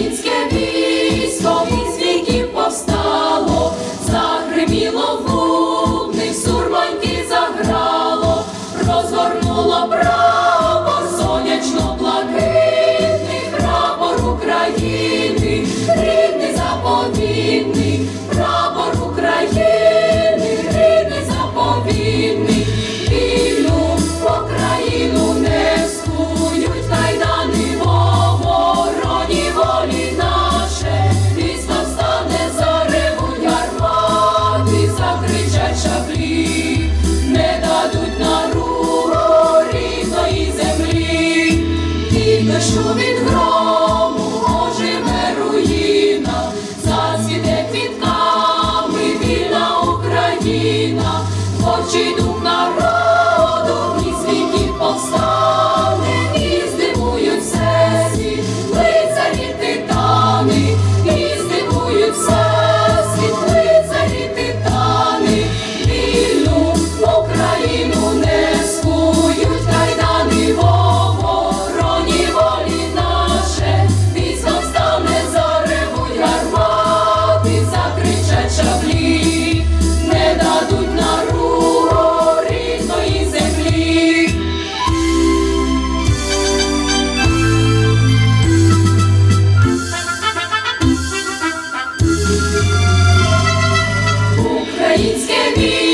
українське. І дощу українське ві.